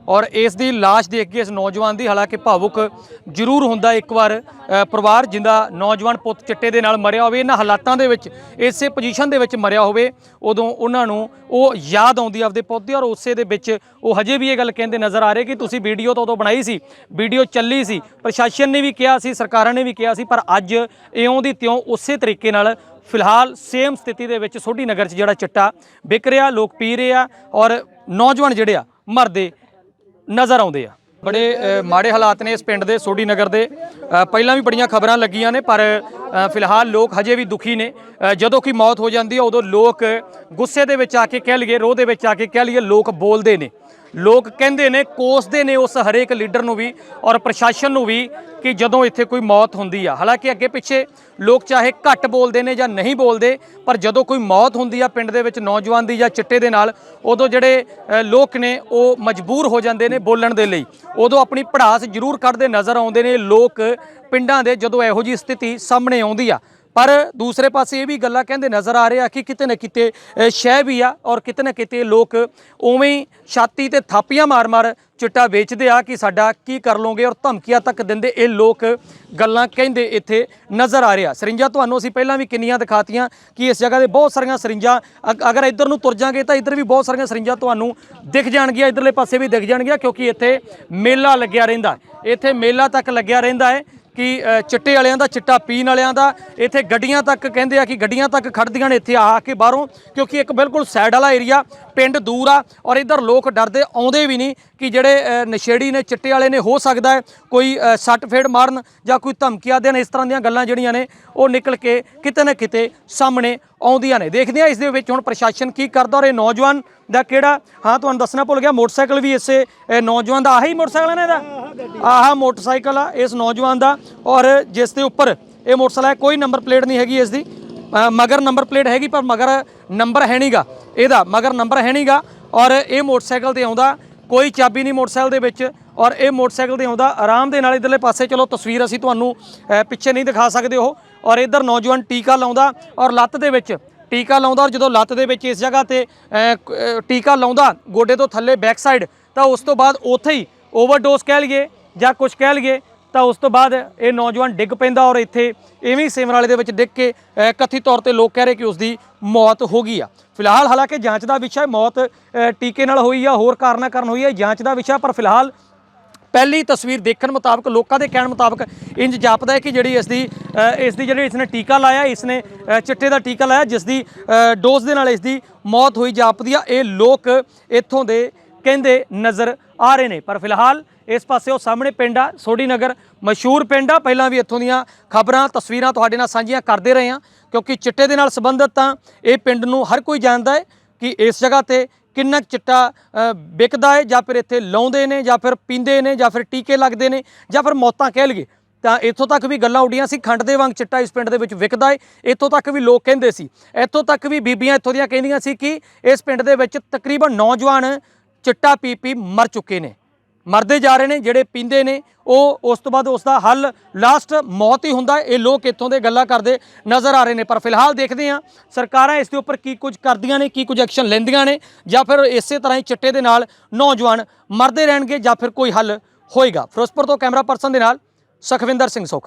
ਔਰ ਇਸ ਦੀ ਲਾਸ਼ ਦੇਖ ਕੇ ਇਸ ਨੌਜਵਾਨ ਦੀ ਹਾਲਾਂਕਿ ਭਾਵੁਕ ਜ਼ਰੂਰ ਹੁੰਦਾ ਇੱਕ ਵਾਰ ਪਰਿਵਾਰ ਜਿੰਦਾ ਨੌਜਵਾਨ ਪੁੱਤ ਚਿੱਟੇ ਦੇ ਨਾਲ ਮਰਿਆ ਹੋਵੇ, ਇਹਨਾਂ ਹਾਲਾਤਾਂ ਦੇ ਵਿੱਚ, ਇਸੇ ਪੋਜੀਸ਼ਨ ਦੇ ਵਿੱਚ ਮਰਿਆ ਹੋਵੇ, ਉਦੋਂ ਉਹਨਾਂ ਨੂੰ ਉਹ ਯਾਦ ਆਉਂਦੀ ਆਪਦੇ ਪੁੱਤ ਦੀ ਔਰ ਉਸੇ ਦੇ ਵਿੱਚ ਉਹ ਹਜੇ ਵੀ ਇਹ ਗੱਲ ਕਹਿੰਦੇ ਨਜ਼ਰ ਆ ਰਹੇ ਕਿ ਤੁਸੀਂ ਵੀਡੀਓ ਤਾਂ ਉਦੋਂ ਬਣਾਈ ਸੀ, ਵੀਡੀਓ ਚੱਲੀ ਸੀ, ਪ੍ਰਸ਼ਾਸਨ ਨੇ ਵੀ ਕਿਹਾ ਸੀ, ਸਰਕਾਰਾਂ ਨੇ ਵੀ ਕਿਹਾ ਸੀ, ਪਰ ਅੱਜ ਇਉਂ ਦੀ ਤਿਉਂ ਉਸੇ ਤਰੀਕੇ ਨਾਲ ਫਿਲਹਾਲ ਸੇਮ ਸਥਿਤੀ ਦੇ ਵਿੱਚ ਸੋਢੀ ਨਗਰ 'ਚ ਜਿਹੜਾ ਚਿੱਟਾ ਵਿਕ ਰਿਹਾ, ਲੋਕ ਪੀ ਰਹੇ ਆ ਔਰ ਨੌਜਵਾਨ ਜਿਹੜੇ ਆ ਮਰਦੇ ਨਜ਼ਰ ਆਉਂਦੇ ਆ। ਬੜੇ ਮਾੜੇ ਹਾਲਾਤ ਨੇ ਇਸ ਪਿੰਡ ਦੇ, ਸੋਢੀ ਨਗਰ ਦੇ। ਪਹਿਲਾਂ ਵੀ ਬੜੀਆਂ ਖਬਰਾਂ ਲੱਗੀਆਂ ਨੇ, ਪਰ ਫਿਲਹਾਲ ਲੋਕ ਹਜੇ ਵੀ ਦੁਖੀ ਨੇ। ਜਦੋਂ ਕਿ ਮੌਤ ਹੋ ਜਾਂਦੀ ਹੈ, ਉਦੋਂ ਲੋਕ ਗੁੱਸੇ ਦੇ ਵਿੱਚ ਆ ਕੇ ਕਹਿ ਲਈਏ, ਰੋਹ ਦੇ ਵਿੱਚ ਆ ਕੇ ਕਹਿ ਲਈਏ, ਲੋਕ ਬੋਲਦੇ ਨੇ। ਲੋਕ ਕਹਿੰਦੇ ਨੇ, ਕੋਸਦੇ ਨੇ ਉਸ ਹਰੇਕ ਲੀਡਰ ਨੂੰ ਵੀ ਔਰ ਪ੍ਰਸ਼ਾਸਨ ਨੂੰ ਵੀ ਕਿ ਜਦੋਂ ਇੱਥੇ ਕੋਈ ਮੌਤ ਹੁੰਦੀ ਆ। ਹਾਲਾਂਕਿ ਅੱਗੇ ਪਿੱਛੇ ਲੋਕ ਚਾਹੇ ਘੱਟ ਬੋਲਦੇ ਨੇ ਜਾਂ ਨਹੀਂ ਬੋਲਦੇ, ਪਰ ਜਦੋਂ ਕੋਈ ਮੌਤ ਹੁੰਦੀ ਆ ਪਿੰਡ ਦੇ ਵਿੱਚ ਨੌਜਵਾਨ ਦੀ ਜਾਂ ਚਿੱਟੇ ਦੇ ਨਾਲ, ਉਦੋਂ ਜਿਹੜੇ ਲੋਕ ਨੇ ਉਹ ਮਜਬੂਰ ਹੋ ਜਾਂਦੇ ਨੇ ਬੋਲਣ ਦੇ ਲਈ। ਉਦੋਂ ਆਪਣੀ ਪੜਾਸ ਜ਼ਰੂਰ ਕੱਢਦੇ ਨਜ਼ਰ ਆਉਂਦੇ ਨੇ ਲੋਕ ਪਿੰਡਾਂ ਦੇ ਜਦੋਂ ਇਹੋ ਜੀ ਸਥਿਤੀ ਸਾਹਮਣੇ ਆਉਂਦੀ ਆ। ਪਰ ਦੂਸਰੇ ਪਾਸੇ ਇਹ ਵੀ ਗੱਲਾਂ ਕਹਿੰਦੇ ਨਜ਼ਰ ਆ ਰਿਹਾ ਕਿ ਕਿਤੇ ਨਾ ਕਿਤੇ ਸ਼ਹਿ ਵੀ ਆ ਔਰ ਕਿਤੇ ਨਾ ਕਿਤੇ ਲੋਕ ਉਵੇਂ ਹੀ ਛਾਤੀ ਤੇ ਥਾਪੀਆਂ ਮਾਰ-ਮਾਰ ਚਿੱਟਾ ਵੇਚਦੇ ਆ ਕਿ ਸਾਡਾ ਕੀ ਕਰ ਲੋਗੇ ਔਰ ਧਮਕੀਆਂ ਤੱਕ ਦਿੰਦੇ ਇਹ ਲੋਕ ਗੱਲਾਂ ਕਹਿੰਦੇ ਇੱਥੇ ਨਜ਼ਰ ਆ ਰਿਹਾ ਸਰਿੰਜਾਂ, ਤੁਹਾਨੂੰ ਅਸੀਂ ਪਹਿਲਾਂ ਵੀ ਕਿੰਨੀਆਂ ਦਿਖਾਤੀਆਂ ਕਿ ਇਸ ਜਗ੍ਹਾ ਦੇ ਬਹੁਤ ਸਾਰੀਆਂ ਸਰਿੰਜਾਂ ਅਗਰ ਇੱਧਰ ਨੂੰ ਤੁਰ ਜਾਗੇ ਤਾਂ ਇੱਧਰ ਵੀ ਬਹੁਤ ਸਾਰੀਆਂ ਸਰਿੰਜਾਂ ਤੁਹਾਨੂੰ ਦਿਖ ਜਾਣਗੀਆਂ, ਇੱਧਰਲੇ ਪਾਸੇ ਵੀ ਦਿਖ ਜਾਣਗੀਆਂ ਕਿਉਂਕਿ ਇੱਥੇ ਮੇਲਾ ਲੱਗਿਆ ਰਹਿੰਦਾ ਇੱਥੇ ਮੇਲਾ ਤੱਕ ਲੱਗਿਆ ਰਹਿੰਦਾ ਹੈ। ਕਿ ਚਿੱਟੇ ਵਾਲਿਆਂ ਦਾ, ਚਿੱਟਾ ਪੀਣ ਵਾਲਿਆਂ ਦਾ, ਇੱਥੇ ਗੱਡੀਆਂ ਤੱਕ ਕਹਿੰਦੇ ਆ ਕਿ ਗੱਡੀਆਂ ਤੱਕ ਖੜਦੀਆਂ ਨੇ ਇੱਥੇ ਆ ਕੇ ਬਾਹਰੋਂ, ਕਿਉਂਕਿ ਇੱਕ ਬਿਲਕੁਲ ਸਾਈਡ ਵਾਲਾ ਏਰੀਆ ਪਿੰਡ ਦੂਰ ਆ ਔਰ ਇੱਧਰ ਲੋਕ ਡਰਦੇ ਆਉਂਦੇ ਵੀ ਨਹੀਂ ਕਿ ਜਿਹੜੇ ਨਸ਼ੇੜੀ ਨੇ, ਚਿੱਟੇ ਵਾਲੇ ਨੇ, ਹੋ ਸਕਦਾ ਹੈ ਕੋਈ ਸੱਟ ਫੇੜ ਮਾਰਨ ਜਾਂ ਕੋਈ ਧਮਕੀਆਂ ਦੇਣ। ਇਸ ਤਰ੍ਹਾਂ ਦੀਆਂ ਗੱਲਾਂ ਜਿਹੜੀਆਂ ਨੇ, ਉਹ ਨਿਕਲ ਕੇ ਕਿਤੇ ਨਾ ਕਿਤੇ ਸਾਹਮਣੇ ਆਉਂਦੀਆਂ ਨੇ। ਦੇਖਦੇ ਆ ਇਸ ਦੇ ਵਿੱਚ ਹੁਣ ਪ੍ਰਸ਼ਾਸਨ ਕੀ ਕਰਦਾ ਔਰ ਇਹ ਨੌਜਵਾਨ ਦਾ ਕਿਹੜਾ? ਹਾਂ, ਤੁਹਾਨੂੰ ਦੱਸਣਾ ਭੁੱਲ ਗਿਆ, ਮੋਟਰਸਾਈਕਲ ਵੀ ਇਸੇ ਨੌਜਵਾਨ ਦਾ। ਆਹੀ ਮੋਟਰਸਾਈਕਲ ਹੈ ਨਾ ਇਹਦਾ? ਆਹ ਮੋਟਰਸਾਈਕਲ ਆ ਇਸ ਨੌਜਵਾਨ ਦਾ ਔਰ ਜਿਸ ਦੇ ਉੱਪਰ ਇਹ ਮੋਟਰਸਾਈਕਲ ਹੈ, ਕੋਈ ਨੰਬਰ ਪਲੇਟ ਨਹੀਂ ਹੈਗੀ ਇਸ ਦੀ। ਮਗਰ ਨੰਬਰ ਪਲੇਟ ਹੈਗੀ, ਪਰ ਮਗਰ ਨੰਬਰ ਹੈ ਨਹੀਂਗਾ ਇਹਦਾ ਮਗਰ ਨੰਬਰ ਹੈ ਨਹੀਂਗਾ ਔਰ ਇਹ ਮੋਟਰਸਾਈਕਲ ਤੇ ਆਉਂਦਾ, ਕੋਈ ਚਾਬੀ ਨਹੀਂ ਮੋਟਰਸਾਈਕਲ ਦੇ ਵਿੱਚ ਔਰ ਇਹ ਮੋਟਰਸਾਈਕਲ ਤੇ ਆਉਂਦਾ, ਆਰਾਮ ਦੇ ਨਾਲ ਇਧਰਲੇ ਪਾਸੇ ਚਲੋ ਤਸਵੀਰ ਅਸੀਂ ਤੁਹਾਨੂੰ ਪਿੱਛੇ ਨਹੀਂ ਦਿਖਾ ਸਕਦੇ ਉਹ ਔਰ ਇਧਰ ਨੌਜਵਾਨ ਟੀਕਾ ਲਾਉਂਦਾ ਔਰ ਲੱਤ ਦੇ ਵਿੱਚ ਟੀਕਾ ਲਾਉਂਦਾ ਔਰ ਜਦੋਂ ਲੱਤ ਦੇ ਵਿੱਚ ਇਸ ਜਗ੍ਹਾ ਤੇ ਟੀਕਾ ਲਾਉਂਦਾ ਗੋਡੇ ਤੋਂ ਥੱਲੇ ਬੈਕ ਸਾਈਡ ਤਾਂ ਉਸ ਤੋਂ ਬਾਅਦ ਉੱਥੇ ਹੀ ਓਵਰਡੋਸ ਕਹਿ ਲਈਏ ਜਾਂ ਕੁਝ ਕਹਿ ਲਈਏ ਤਾਂ ਉਸ ਤੋਂ ਬਾਅਦ ਇਹ ਨੌਜਵਾਨ ਡਿੱਗ ਪੈਂਦਾ ਔਰ ਇੱਥੇ ਇਵੇਂ ਹੀ ਵਾਲੇ ਦੇ ਵਿੱਚ ਡਿੱਗ ਕੇ ਕਥਿਤ ਤੌਰ ਤੇ ਲੋਕ ਕਹਿ ਰਹੇ ਕਿ ਉਸ ਦੀ ਮੌਤ ਹੋ ਗਈ ਆ। ਫਿਲਹਾਲ ਹਾਲਾਂਕਿ ਜਾਂਚ ਦਾ ਵਿਸ਼ਾ ਹੈ ਮੌਤ ਟੀਕੇ ਨਾਲ ਹੋਈ ਆ ਹੋਰ ਕਾਰਨਾਂ ਕਾਰਨ ਹੋਈ ਹੈ ਜਾਂਚ ਦਾ ਵਿਸ਼ਾ ਪਰ ਫਿਲਹਾਲ ਪਹਿਲੀ ਤਸਵੀਰ ਦੇਖਣ ਮੁਤਾਬਕ ਲੋਕਾਂ ਦੇ ਕਹਿਣ ਮੁਤਾਬਕ ਇੰਜ ਜਾਪਦਾ ਹੈ ਕਿ ਜਿਹੜੀ ਇਸ ਦੀ ਇਸ ਦੀ ਜਿਹੜੀ ਇਸਨੇ ਟੀਕਾ ਲਾਇਆ ਇਸਨੇ ਅ, ਚਿੱਟੇ ਦਾ ਟੀਕਾ ਲਾਇਆ ਜਿਸ ਦੀ ਡੋਜ਼ ਦੇ ਨਾਲ ਇਸ ਦੀ ਮੌਤ ਹੋਈ ਜਾਪਦੀ ਆ। ਇਹ ਲੋਕ ਇੱਥੋਂ ਦੇ ਕਹਿੰਦੇ ਨਜ਼ਰ ਆ ਰਹੇ ਨੇ ਪਰ ਫਿਲਹਾਲ ਇਸ ਪਾਸੇ ਉਹ ਸਾਹਮਣੇ ਪਿੰਡ ਆ ਸੋਢੀ ਨਗਰ ਮਸ਼ਹੂਰ ਪਿੰਡ ਆ। ਪਹਿਲਾਂ ਵੀ ਇੱਥੋਂ ਦੀਆਂ ਖਬਰਾਂ, ਤਸਵੀਰਾਂ ਤੁਹਾਡੇ ਨਾਲ ਸਾਂਝੀਆਂ ਕਰਦੇ ਰਹੇ ਹਾਂ। ਕਿਉਂਕਿ ਚਿੱਟੇ ਦੇ ਨਾਲ ਸੰਬੰਧਿਤ ਤਾਂ ਇਹ ਪਿੰਡ ਨੂੰ ਹਰ ਕੋਈ ਜਾਣਦਾ ਹੈ ਕਿ ਇਸ ਜਗ੍ਹਾ ਤੇ ਕਿੰਨਾ ਕੁ ਚਿੱਟਾ ਵਿਕਦਾ ਹੈ ਜਾਂ ਫਿਰ ਇੱਥੇ ਲਾਉਂਦੇ ਨੇ ਜਾਂ ਫਿਰ ਪੀਂਦੇ ਨੇ ਜਾਂ ਫਿਰ ਟੀਕੇ ਲੱਗਦੇ ਨੇ ਜਾਂ ਫਿਰ ਮੌਤਾਂ ਕਹਿ ਲਈਏ। ਤਾਂ ਇੱਥੋਂ ਤੱਕ ਵੀ ਗੱਲਾਂ ਉੱਡੀਆਂ ਸੀ, ਖੰਡ ਦੇ ਵਾਂਗ ਚਿੱਟਾ ਇਸ ਪਿੰਡ ਦੇ ਵਿੱਚ ਵਿਕਦਾ ਹੈ। ਇੱਥੋਂ ਤੱਕ ਵੀ ਲੋਕ ਕਹਿੰਦੇ ਸੀ, ਇੱਥੋਂ ਤੱਕ ਵੀ ਬੀਬੀਆਂ ਇੱਥੋਂ ਦੀਆਂ ਕਹਿੰਦੀਆਂ ਸੀ ਕਿ ਇਸ ਪਿੰਡ ਦੇ ਵਿੱਚ ਤਕਰੀਬਨ ਨੌਜਵਾਨ ਚਿੱਟਾ ਪੀ ਪੀ ਮਰ ਚੁੱਕੇ ਨੇ। ਮਰਦੇ ਜਾ ਰਹੇ ਨੇ, ਜਿਹੜੇ ਪੀਂਦੇ ਨੇ, ਉਹ ਉਸ ਤੋਂ ਬਾਅਦ ਉਸ ਦਾ ਹੱਲ ਲਾਸਟ ਮੌਤ ਹੀ ਹੁੰਦਾ। ਇਹ ਲੋਕ ਇੱਥੋਂ ਦੇ ਗੱਲਾਂ ਕਰਦੇ ਨਜ਼ਰ ਆ ਰਹੇ ਨੇ। ਪਰ ਫਿਲਹਾਲ ਦੇਖਦੇ ਹਾਂ, ਸਰਕਾਰਾਂ ਇਸ ਦੇ ਉੱਪਰ ਕੀ ਕੁਝ ਕਰਦੀਆਂ ਨੇ, ਕੀ ਕੁਝ ਐਕਸ਼ਨ ਲੈਂਦੀਆਂ ਨੇ, ਜਾਂ ਫਿਰ ਇਸੇ ਤਰ੍ਹਾਂ ਹੀ ਚਿੱਟੇ ਦੇ ਨਾਲ ਨੌਜਵਾਨ ਮਰਦੇ ਰਹਿਣਗੇ, ਜਾਂ ਫਿਰ ਕੋਈ ਹੱਲ ਹੋਏਗਾ। ਫਿਰੋਜ਼ਪੁਰ ਤੋਂ ਕੈਮਰਾ ਪਰਸਨ ਦੇ ਨਾਲ ਸਖਵਿੰਦਰ ਸਿੰਘ ਸੁਖ।